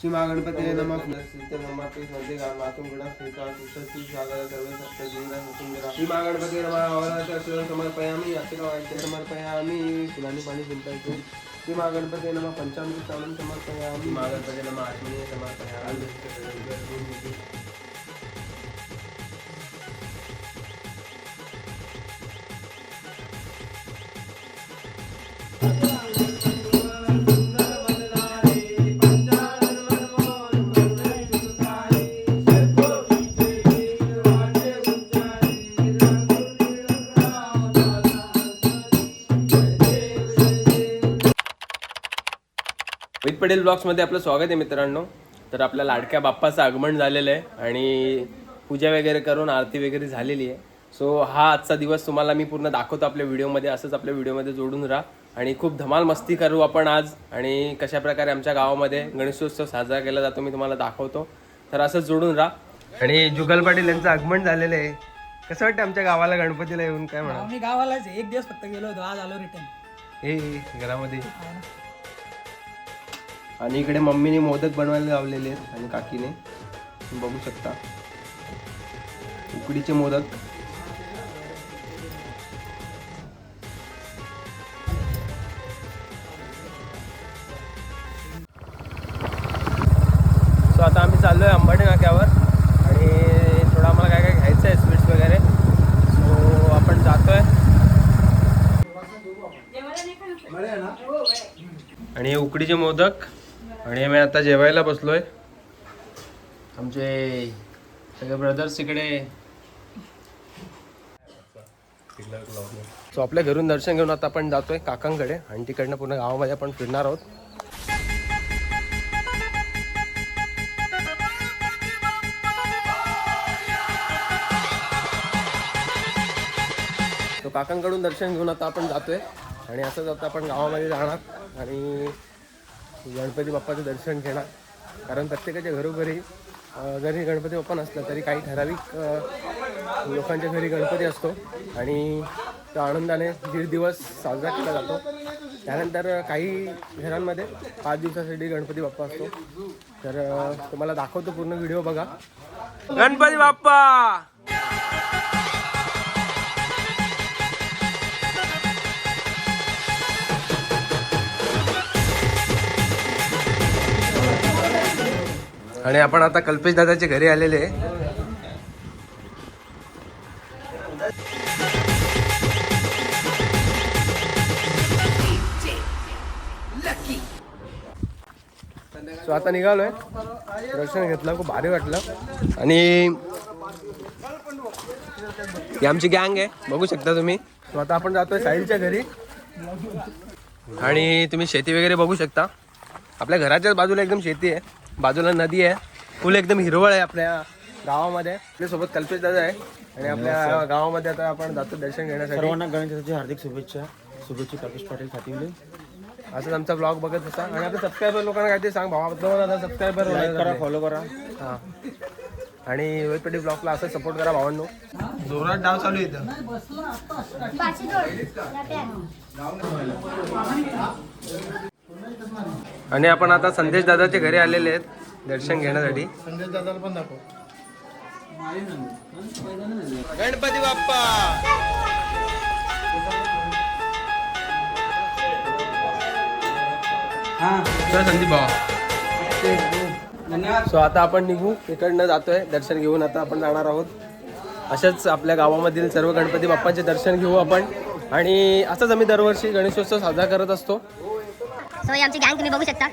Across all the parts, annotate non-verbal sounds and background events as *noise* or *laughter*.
श्री महागणपती नमः. सिद्ध नमः. ते मध्ये मातुम गुणा स्मिता सुशस्ती सागर सर्व सप्त जीवन सुंदरा श्री महागणपती नमः अवरात्र अक्षर समर्पयामी यात्रा वाक्य समर्पयामी फुलांनी पाणी शिंपायचे श्री महागणपती नमः. पंचामृत चालून समर्पयामी. महागणपती नमः. आत्मीय समर्पयामी. विथ पटेल ब्लॉग्समध्ये आपलं स्वागत आहे मित्रांनो. तर आपल्या लाडक्या बाप्पाचं आगमन झालेलं आहे आणि पूजा वगैरे करून आरती वगैरे झालेली आहे. सो हा आजचा दिवस तुम्हाला मी पूर्ण दाखवतो आपल्या व्हिडिओमध्ये. असंच आपल्या व्हिडिओमध्ये जोडून राहा. आणि खूप धमाल मस्ती करू आपण आज. आणि कशा प्रकारे आमच्या गावामध्ये गणेशोत्सव साजरा केला जातो मी तुम्हाला दाखवतो. तर असंच जोडून राहा. आणि जुगल पाटील यांचं आगमन झालेलं आहे. कसं वाटतं आमच्या गावाला गणपतीला येऊन? काय म्हणा मी गावालाच. एक दिवस फक्त गेलो होतो. आज आलो रिटर्न. हे घरामध्ये. आणि इकडे मम्मीने मोदक बनवायला लावलेले आहेत आणि काकीने. बघू शकता. उकडीचे मोदक. सो आता आम्ही चाललो आहे अंबाडी नाक्यावर. आणि थोडं आम्हाला काय काय घ्यायचं आहे स्वीट्स वगैरे. सो आपण जातोय. आणि हे उकडीचे मोदक. आणि आम्ही आता जेवायला बसलोय. आमचे सगळे ब्रदर्स इकडे. सो आपल्या घरून दर्शन घेऊन आता आपण जातोय काकांकडे. आणि तिकडनं पूर्ण गावामध्ये आपण फिरणार आहोत. तो काकांकडून दर्शन घेऊन आता आपण जातोय. आणि असंच आता आपण गावामध्ये जाणार. आणि गणपती बाप्पाचं दर्शन घेणार. कारण प्रत्येकाच्या घरोघरी जरी गणपती बाप्पा नसला तरी काही ठराविक लोकांच्या घरी गणपती असतो आणि तो आनंदाने दीड दिवस साजरा केला जातो. त्यानंतर काही घरांमध्ये पाच दिवसासाठी गणपती बाप्पा असतो. तर तुम्हाला दाखवतो पूर्ण व्हिडिओ बघा. गणपती बाप्पा! आणि आपण आता कल्पेश दादाच्या घरी आलेले आहे. सो आता निघालोय. दर्शन घेतलं खूप भारी वाटलं. आणि ही आमची गँग आहे बघू शकता तुम्ही. सो आता आपण जातोय साहिलच्या घरी. आणि तुम्ही शेती वगैरे बघू शकता. आपल्या घराच्याच बाजूला एकदम शेती आहे. बाजूला नदी आहे. फुल एकदम हिरवळ आहे आपल्या गावामध्ये. आपल्यासोबत कल्पेश दादा आहे. आणि आपल्या गावामध्ये आता आपण जातो दर्शन घेण्यासाठी. सर्वांना गणेशाची हार्दिक शुभेच्छा. शुभेच्छा कपिश पाटील खातिवले असंच आमचा ब्लॉग बघत होता. आणि आपल्या सबस्क्रायबर लोकांना काहीतरी सांग भावा दादा सबस्क्रायबर करा फॉलो करा. हा. आणि रोहित पेटी ब्लॉगला असं सपोर्ट करा भावांनो. जोरात डाव चालू आहे इथं. आणि आपण आता संदेश दादाच्या घरी आलेले आहेत दर्शन घेण्यासाठी. संदेश दादाला पण दाखव. गणपती बाप्पा! चल संदीप भावा. सो आता आपण निघू. इकडनं जातोय. दर्शन घेऊन आता आपण जाणार आहोत. अशाच आपल्या गावामधील सर्व गणपती बाप्पांचे दर्शन घेऊ आपण. आणि असंच आम्ही दरवर्षी गणेशोत्सव साजरा करत असतो. सो ही आमची गँग तुम्ही बघू शकता.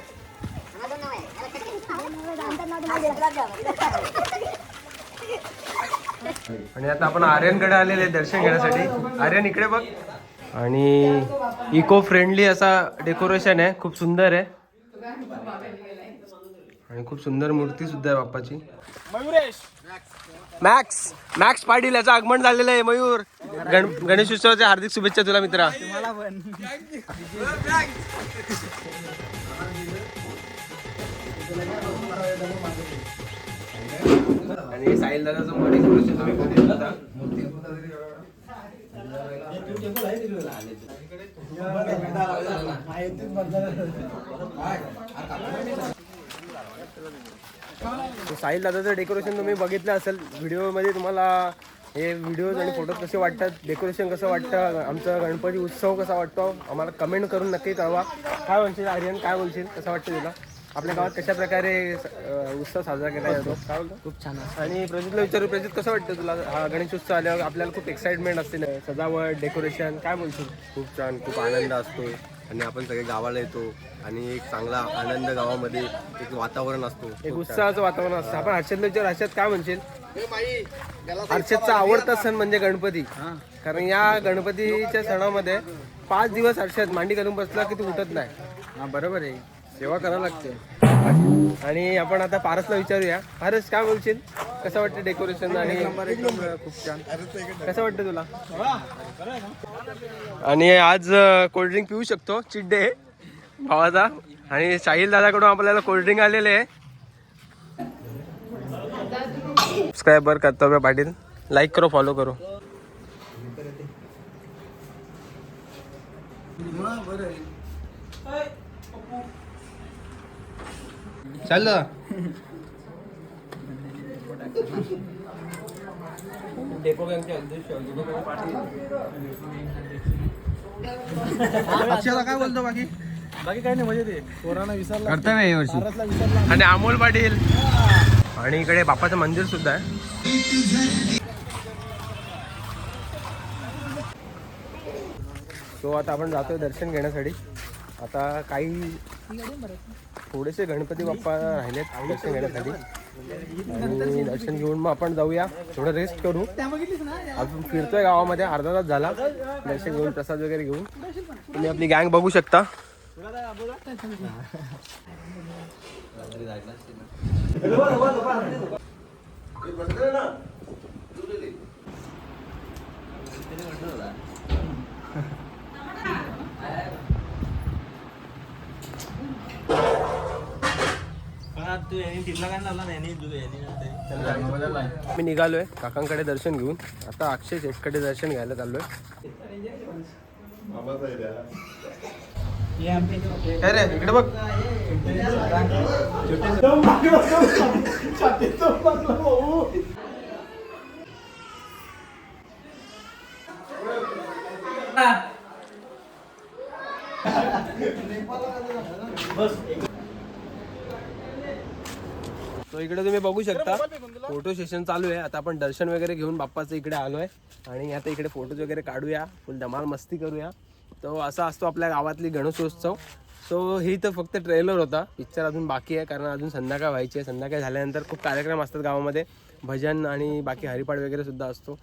आणि आता आपण आर्यनकडे आलेले दर्शन घेण्यासाठी. आर्यन इकडे बघ. आणि इको फ्रेंडली असा डेकोरेशन आहे. खूप सुंदर आहे. आणि खूप सुंदर मूर्ती सुद्धा आहे बाप्पाची. मॅक्स मॅक्स पाटील याचं आगमन झालेलं आहे मयूर. गण गणेश उत्सवाच्या हार्दिक शुभेच्छा तुला मित्रा. आणि साहिल दादाचं डेकोरेशन तुम्ही बघू शकता तो साहिल दादाचं डेकोरेशन तुम्ही बघितलं असेल व्हिडिओमध्ये तुम्हाला हे व्हिडिओज आणि फोटोज कसे वाटतात डेकोरेशन कसं वाटतं आमचा गणपती उत्सव कसा वाटतो आम्हाला कमेंट करून नक्की कळवा. काय म्हणशील आर्यन? काय बोलशील? कसं वाटतं तुला? आपल्या गावात कशा प्रकारे उत्सव साजरा केला जातो? काय बोलतो? खूप छान आणि प्रजितला विचारू प्रजित कसं वाटतं तुला? हा गणेश उत्सव आल्यावर आपल्याला खूप एक्साइटमेंट असते. ना सजावट डेकोरेशन काय बोलशील? खूप छान खूप आनंद असतो आणि आपण सगळे गावाला येतो आणि एक चांगला आनंद गावामध्ये एक वातावरण असतो. एक उत्साहाचं वातावरण असतं. आपण हर्षदला विचार हर्षद काय म्हणशील? हर्षदचा आवडता सण म्हणजे गणपती. कारण या गणपतीच्या सणामध्ये पाच दिवस हर्षद मांडी घालून बसला की तू उठत नाही. हा बरोबर आहे. सेवा करावं लागते. आणि आपण आता पारसला विचारूया. पारस काय बोलशील? कसं वाटतं डेकोरेशन आणि खूप छान. कसं वाटतं तुला? आणि आज कोल्ड्रिंक पिऊ शकतो चिड्डे भावाचा. आणि साहिल दादाकडून आपल्याला कोल्ड्रिंक आलेले आहे. सबस्क्रायबर कर्तव्य पाटील. लाईक करो फॉलो करो. चाल दादा डेको बँकचे अध्यक्ष विनोद पाटील अक्षरा काय बोलतो बाकी? बाकी काही नाही म्हणजे ते पोरांना विसरला. आहे वर्षी आणि अमोल पाटील. आणि इकडे बापाचं मंदिर सुद्धा आहे. सो आता आपण जातोय दर्शन घेण्यासाठी. आता काही थोडेसे गणपती बाप्पा राहिलेत दर्शन घेण्यासाठी. आणि दर्शन घेऊन मग आपण जाऊया. थोडं रेस्ट करू. आपण फिरतोय गावामध्ये. अर्धा तास झाला. दर्शन घेऊन प्रसाद वगैरे घेऊन. तुम्ही आपली गँग बघू शकता. *laughs* मी निघालोय काकांकडे दर्शन घेऊन आता अक्षय शेठकडे दर्शन घ्यायला चाललोय इकडे बघ तो इकडे तुम्ही बघू शकता. फोटो सेशन चालू आहे. आता आपण दर्शन वगैरे घेऊन बाप्पाचं इकडे आलोय. आणि आता इकडे फोटोज वगैरे काढूया. फुल धमाल मस्ती करूया. तो असा असतो आपल्या गावातली गणेशोत्सव. सो ही तर फक्त ट्रेलर होता. पिक्चर अजून बाकी आहे कारण अजून संध्याकाळ व्हायची आहे. संध्याकाळ झाल्यानंतर खूप कार्यक्रम असतात गावामध्ये. भजन आणि बाकी हरिपाठ वगैरे सुद्धा असतो.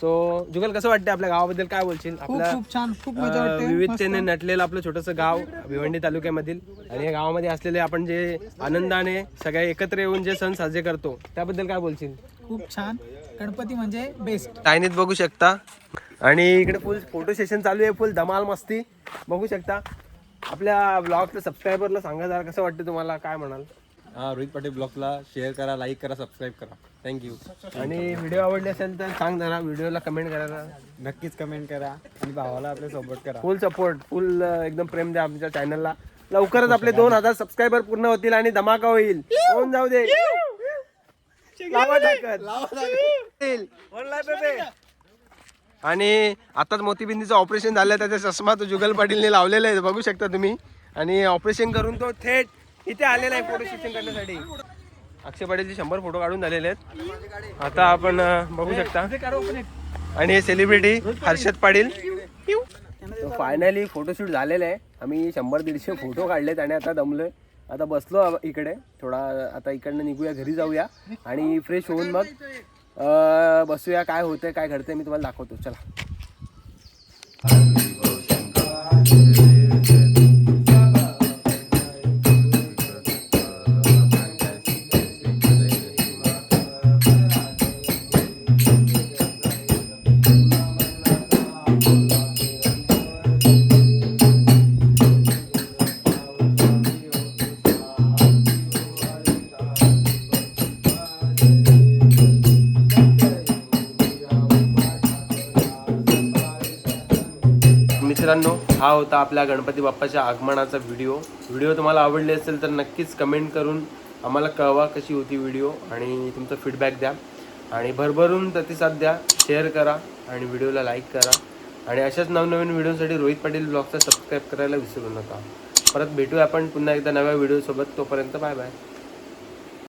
सो जुगल कसं वाटतं आपल्या गावाबद्दल? काय बोलशील? आपल्या विविधतेने नटलेलं आपलं छोटंसं गाव भिवंडी तालुक्यामधील. आणि या गावामध्ये असलेले आपण जे आनंदाने सगळे एकत्र येऊन जे सण साजरे करतो त्याबद्दल काय बोलशील? खूप छान. गणपती म्हणजे बेस्ट चायनीत बघू शकता. आणि इकडे फुल फोटो सेशन चालू आहे फुल धमाल मस्ती. बघू शकता. आपल्या ब्लॉगच्या सबस्क्रायबरला सांगा जरा कसं वाटतं तुम्हाला? काय म्हणाल? हा रोहित पाटील ब्लॉगला शेअर करा लाईक करा सबस्क्राईब करा. थँक्यू आणि व्हिडिओ आवडले असेल तर सांग जरा व्हिडिओला कमेंट करायला. नक्कीच कमेंट करा. आणि भावाला आपल्यासोबत करा. फुल सपोर्ट फुल एकदम प्रेम द्या आमच्या चॅनलला लवकरच आपले दोन हजार सबस्क्रायबर पूर्ण होतील आणि धमाका होईल. कोण जाऊ दे? लावा टाकत. होईल. आणि आताच मोतीबिंदीचं ऑपरेशन झालं त्याचा चष्मा तो जुगल पाटीलने लावलेला आहे बघू शकता तुम्ही. आणि ऑपरेशन करून तो थेट इथे आलेला आहे फोटो शूटिंग करण्यासाठी. अक्षय पाटीलचे शंभर फोटो काढून झालेले आहेत. आता आपण बघू शकता. आणि celebrity Harshad Patil. Finally photoshoot झालेलं आहे. आम्ही शंभर दीडशे फोटो काढलेत आणि आता दमलोय. आता बसलो इकडे. थोडा आता इकडनं निघूया घरी जाऊया. आणि फ्रेश होऊन मग अं, बसूया काय होतंय काय घडतंय मी तुम्हाला दाखवतो. चला. हा होता आपल्या गणपती बाप्पाच्या आगमनाचा व्हिडिओ व्हिडिओ तुम्हाला आवडले असेल तर नक्कीच कमेंट करून आम्हाला कळवा कशी होती व्हिडिओ आणि तुमचा फीडबॅक द्या. आणि भरभरून प्रतिसाद द्या शेअर करा आणि व्हिडिओला लाईक करा. आणि अशाच नवनवीन व्हिडिओसाठी रोहित पाटील ब्लॉगचा सबस्क्राईब करायला विसरू नका. परत भेटूया आपण पुन्हा एकदा नव्या व्हिडिओसोबत तोपर्यंत बाय बाय